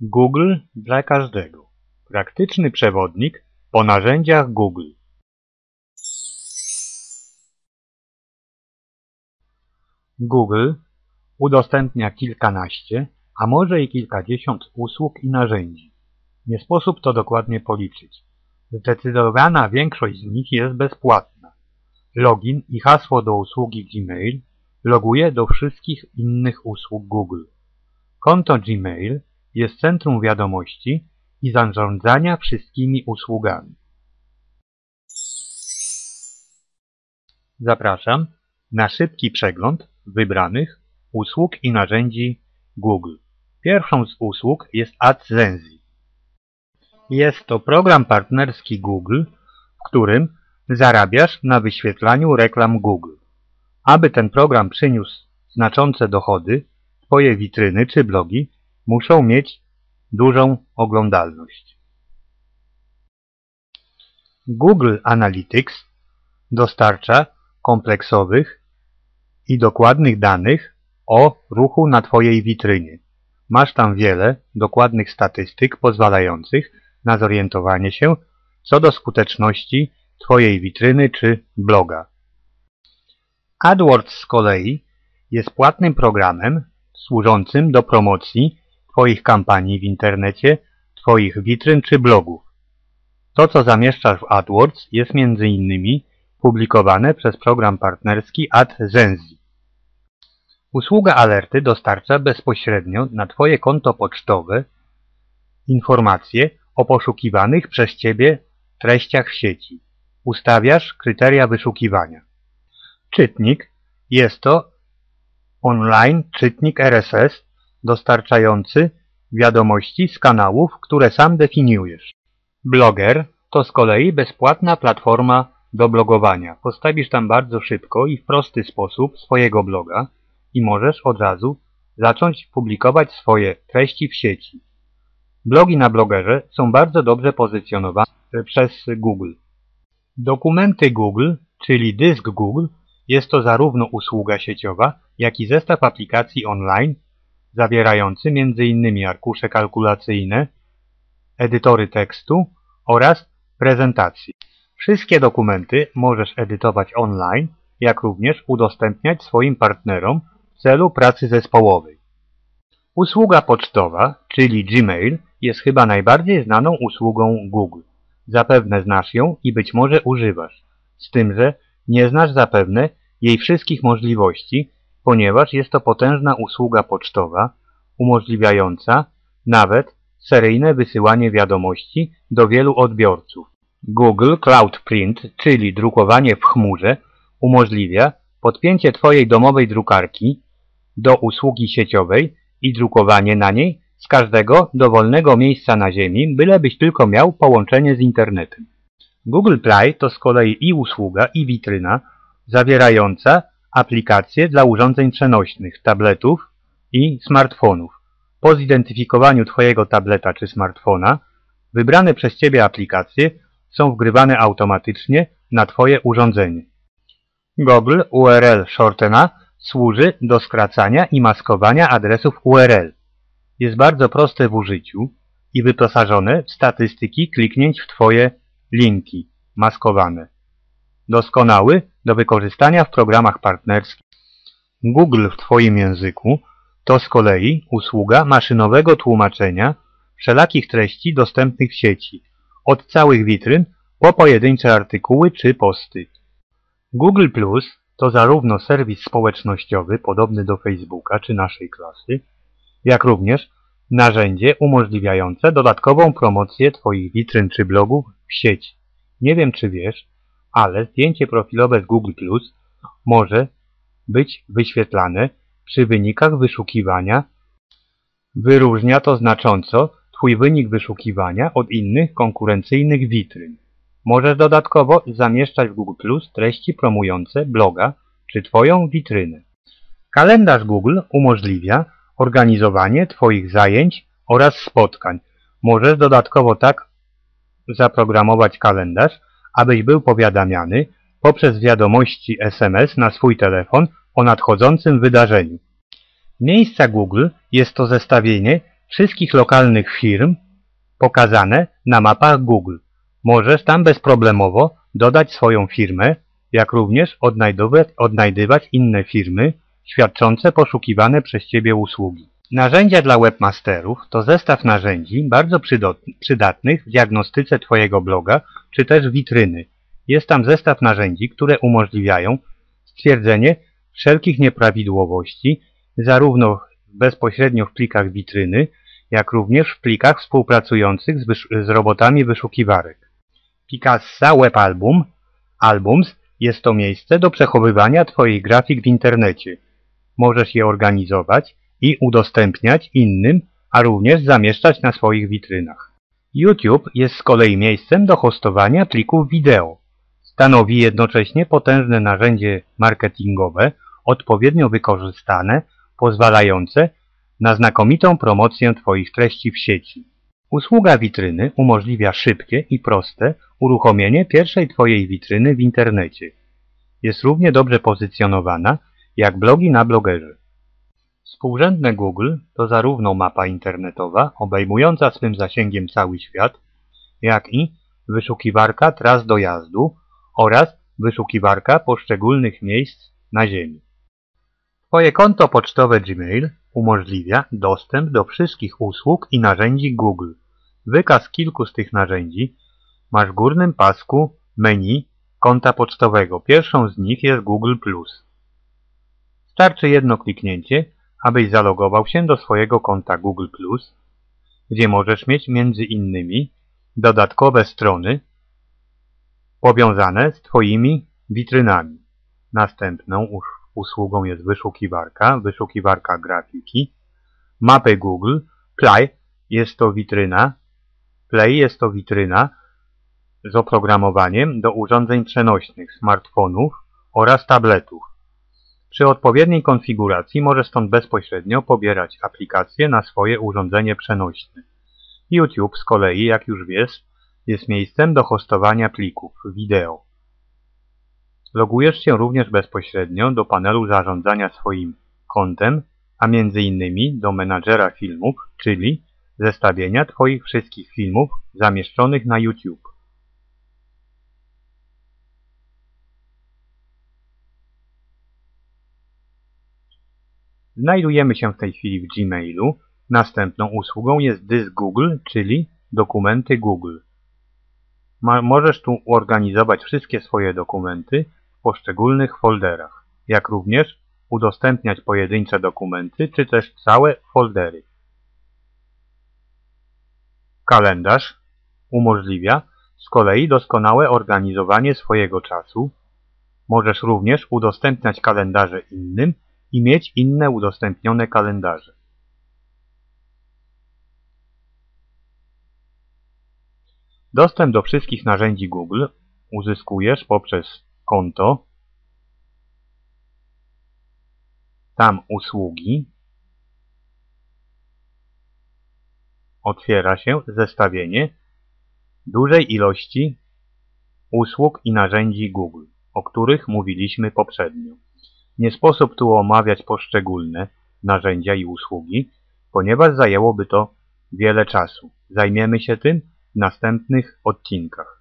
Google dla każdego. Praktyczny przewodnik po narzędziach Google. Google udostępnia kilkanaście, a może i kilkadziesiąt usług i narzędzi. Nie sposób to dokładnie policzyć. Zdecydowana większość z nich jest bezpłatna. Login i hasło do usługi Gmail loguje do wszystkich innych usług Google. Konto Gmail jest centrum wiadomości i zarządzania wszystkimi usługami. Zapraszam na szybki przegląd wybranych usług i narzędzi Google. Pierwszą z usług jest AdSense. Jest to program partnerski Google, w którym zarabiasz na wyświetlaniu reklam Google. Aby ten program przyniósł znaczące dochody, Twoje witryny czy blogi muszą mieć dużą oglądalność. Google Analytics dostarcza kompleksowych i dokładnych danych o ruchu na Twojej witrynie. Masz tam wiele dokładnych statystyk pozwalających na zorientowanie się co do skuteczności Twojej witryny czy bloga. AdWords z kolei jest płatnym programem służącym do promocji Twoich kampanii w internecie, Twoich witryn czy blogów. To, co zamieszczasz w AdWords jest między innymi publikowane przez program partnerski AdSense. Usługa alerty dostarcza bezpośrednio na Twoje konto pocztowe informacje o poszukiwanych przez Ciebie treściach w sieci. Ustawiasz kryteria wyszukiwania. Czytnik jest to online czytnik RSS dostarczający wiadomości z kanałów, które sam definiujesz. Blogger to z kolei bezpłatna platforma do blogowania. Postawisz tam bardzo szybko i w prosty sposób swojego bloga i możesz od razu zacząć publikować swoje treści w sieci. Blogi na blogerze są bardzo dobrze pozycjonowane przez Google. Dokumenty Google, czyli dysk Google, jest to zarówno usługa sieciowa, jak i zestaw aplikacji online zawierający m.in. arkusze kalkulacyjne, edytory tekstu oraz prezentacje. Wszystkie dokumenty możesz edytować online, jak również udostępniać swoim partnerom w celu pracy zespołowej. Usługa pocztowa, czyli Gmail, jest chyba najbardziej znaną usługą Google. Zapewne znasz ją i być może używasz. Z tym, że nie znasz zapewne jej wszystkich możliwości, ponieważ jest to potężna usługa pocztowa umożliwiająca nawet seryjne wysyłanie wiadomości do wielu odbiorców. Google Cloud Print, czyli drukowanie w chmurze, umożliwia podpięcie Twojej domowej drukarki do usługi sieciowej i drukowanie na niej z każdego dowolnego miejsca na Ziemi, bylebyś tylko miał połączenie z internetem. Google Play to z kolei i usługa, i witryna zawierająca aplikacje dla urządzeń przenośnych, tabletów i smartfonów. Po zidentyfikowaniu Twojego tableta czy smartfona, wybrane przez Ciebie aplikacje są wgrywane automatycznie na Twoje urządzenie. Google URL Shortena służy do skracania i maskowania adresów URL. Jest bardzo proste w użyciu i wyposażone w statystyki kliknięć w Twoje linki maskowane. Doskonały do wykorzystania w programach partnerskich. Google w Twoim języku to z kolei usługa maszynowego tłumaczenia wszelakich treści dostępnych w sieci, od całych witryn po pojedyncze artykuły czy posty. Google Plus to zarówno serwis społecznościowy podobny do Facebooka czy naszej klasy, jak również narzędzie umożliwiające dodatkową promocję Twoich witryn czy blogów w sieci. Nie wiem czy wiesz, ale zdjęcie profilowe z Google Plus może być wyświetlane przy wynikach wyszukiwania. Wyróżnia to znacząco Twój wynik wyszukiwania od innych konkurencyjnych witryn. Możesz dodatkowo zamieszczać w Google Plus treści promujące bloga czy Twoją witrynę. Kalendarz Google umożliwia organizowanie Twoich zajęć oraz spotkań. Możesz dodatkowo tak zaprogramować kalendarz, abyś był powiadamiany poprzez wiadomości SMS na swój telefon o nadchodzącym wydarzeniu. Miejsca Google jest to zestawienie wszystkich lokalnych firm pokazane na mapach Google. Możesz tam bezproblemowo dodać swoją firmę, jak również odnajdywać inne firmy świadczące poszukiwane przez Ciebie usługi. Narzędzia dla webmasterów to zestaw narzędzi bardzo przydatnych w diagnostyce Twojego bloga czy też witryny. Jest tam zestaw narzędzi, które umożliwiają stwierdzenie wszelkich nieprawidłowości zarówno bezpośrednio w plikach witryny, jak również w plikach współpracujących z, z robotami wyszukiwarek. Picasa Web Album Albums jest to miejsce do przechowywania Twoich grafik w internecie. Możesz je organizować i udostępniać innym, a również zamieszczać na swoich witrynach. YouTube jest z kolei miejscem do hostowania plików wideo. Stanowi jednocześnie potężne narzędzie marketingowe, odpowiednio wykorzystane, pozwalające na znakomitą promocję Twoich treści w sieci. Usługa witryny umożliwia szybkie i proste uruchomienie pierwszej Twojej witryny w internecie. Jest równie dobrze pozycjonowana jak blogi na blogerze. Współrzędne Google to zarówno mapa internetowa obejmująca swym zasięgiem cały świat, jak i wyszukiwarka tras dojazdu oraz wyszukiwarka poszczególnych miejsc na Ziemi. Twoje konto pocztowe Gmail umożliwia dostęp do wszystkich usług i narzędzi Google. Wykaz kilku z tych narzędzi masz w górnym pasku menu konta pocztowego. Pierwszą z nich jest Google+. Starczy jedno kliknięcie, abyś zalogował się do swojego konta Google+, gdzie możesz mieć między innymi dodatkowe strony powiązane z Twoimi witrynami. Następną usługą jest wyszukiwarka, wyszukiwarka grafiki, mapy Google, Play jest to witryna, Play jest to witryna z oprogramowaniem do urządzeń przenośnych, smartfonów oraz tabletów. Przy odpowiedniej konfiguracji możesz stąd bezpośrednio pobierać aplikacje na swoje urządzenie przenośne. YouTube z kolei, jak już wiesz, jest miejscem do hostowania plików wideo. Logujesz się również bezpośrednio do panelu zarządzania swoim kontem, a między innymi do menadżera filmów, czyli zestawienia Twoich wszystkich filmów zamieszczonych na YouTube. Znajdujemy się w tej chwili w Gmailu. Następną usługą jest dysk Google, czyli dokumenty Google. możesz tu organizować wszystkie swoje dokumenty w poszczególnych folderach, jak również udostępniać pojedyncze dokumenty, czy też całe foldery. Kalendarz umożliwia z kolei doskonałe organizowanie swojego czasu. Możesz również udostępniać kalendarze innym i mieć inne udostępnione kalendarze. Dostęp do wszystkich narzędzi Google uzyskujesz poprzez konto, tam usługi, otwiera się zestawienie dużej ilości usług i narzędzi Google, o których mówiliśmy poprzednio. Nie sposób tu omawiać poszczególne narzędzia i usługi, ponieważ zajęłoby to wiele czasu. Zajmiemy się tym w następnych odcinkach.